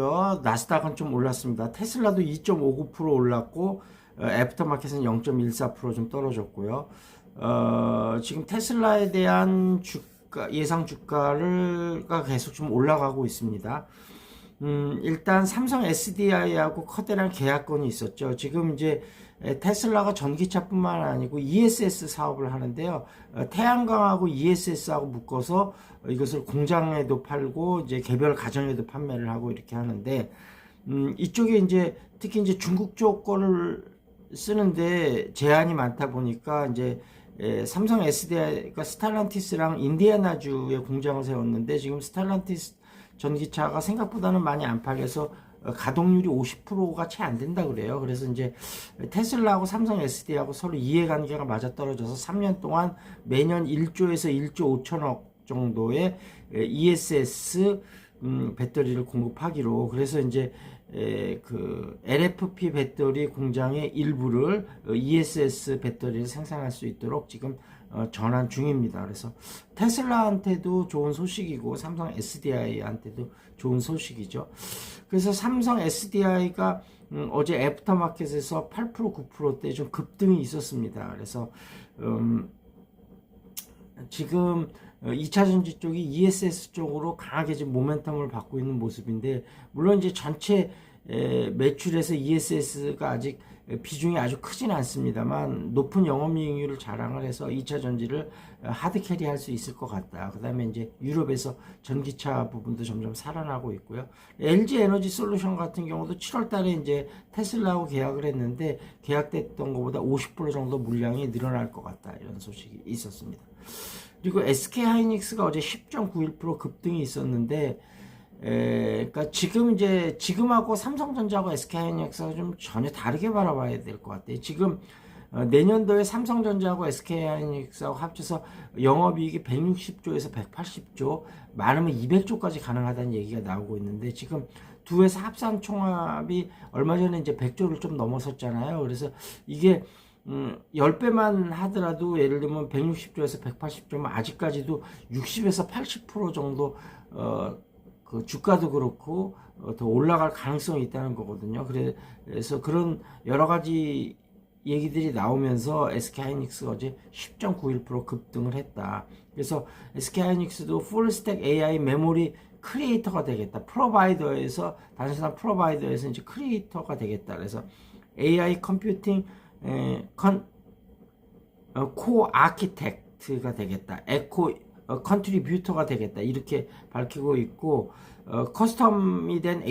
나스닥은 좀 올랐습니다. 테슬라도 2.59% 올랐고 어, 애프터마켓은 0.14%좀 떨어졌고요. 어, 지금 테슬라에 대한 주가 예상 주가를가 계속 좀 올라가고 있습니다. 음, 일단 삼성 SDI하고 커다란 계약건이 있었죠. 지금 이제 에, 테슬라가 전기차뿐만 아니고 ESS 사업을 하는데요. 어, 태양광하고 ESS하고 묶어서 어, 이것을 공장에도 팔고 이제 개별 가정에도 판매를 하고 이렇게 하는데 음, 이쪽에 이제 특히 이제 중국 쪽 거를 쓰는데 제한이 많다 보니까 이제 에, 삼성 SDI가 스탈란티스랑 인디애나주에 공장을 세웠는데 지금 스탈란티스 전기차가 생각보다는 많이 안 팔려서 어, 가동률이 50%가 채 안 된다 그래요. 그래서 이제 테슬라하고 삼성 SD하고 서로 이해관계가 맞아 떨어져서 3년 동안 매년 1조에서 1조 5천억 정도의 에, ESS 음, 배터리를 공급하기로 그래서 이제 에, 그 LFP 배터리 공장의 일부를 어, ESS 배터리를 생산할 수 있도록 지금 어, 전환 중입니다. 그래서 테슬라한테도 좋은 소식이고 삼성 SDI한테도 좋은 소식이죠. 그래서 삼성 SDI가 음, 어제 애프터마켓에서 8% 9%대 좀 급등이 있었습니다. 그래서 음, 지금 2차 전지 쪽이 ESS 쪽으로 강하게 지금 모멘텀을 받고 있는 모습인데 물론 이제 전체 에, 매출에서 ESS가 아직 비중이 아주 크진 않습니다만 높은 영업이익률을 자랑을 해서 2차 전지를 하드 캐리할 수 있을 것 같다. 그 다음에 이제 유럽에서 전기차 부분도 점점 살아나고 있고요. LG 에너지 솔루션 같은 경우도 7월 달에 이제 테슬라하고 계약을 했는데 계약됐던 것보다 50% 정도 물량이 늘어날 것 같다. 이런 소식이 있었습니다. 그리고 SK 하이닉스가 어제 10.91% 급등이 있었는데 에, 그러니까 지금 이제 지금하고 삼성전자하고 SK하이닉스가 좀 전혀 다르게 바라봐야 될 것 같아요. 지금 어, 내년도에 삼성전자하고 SK하이닉스하고 합쳐서 영업이익이 160조에서 180조, 많으면 200조까지 가능하다는 얘기가 나오고 있는데 지금 두 회사 합산 총합이 얼마 전에 이제 100조를 좀 넘어섰잖아요. 그래서 이게 음, 10배만 하더라도 예를 들면 160조에서 180조면 아직까지도 60에서 80% 정도 어, 그 주가도 그렇고 어, 더 올라갈 가능성이 있다는 거거든요. 그래서 그런 여러 가지 얘기들이 나오면서 SK하이닉스가 어제 10.91% 급등을 했다. 그래서 SK하이닉스도 풀스택 AI 메모리 크리에이터가 되겠다. 프로바이더에서 단순한 프로바이더에서 이제 크리에이터가 되겠다. 그래서 AI 컴퓨팅 에, 컨, 어, 코 아키텍트가 되겠다. 에코 어, 컨트리뷰터가 되겠다. 이렇게 밝히고 있고 어, 커스텀이 된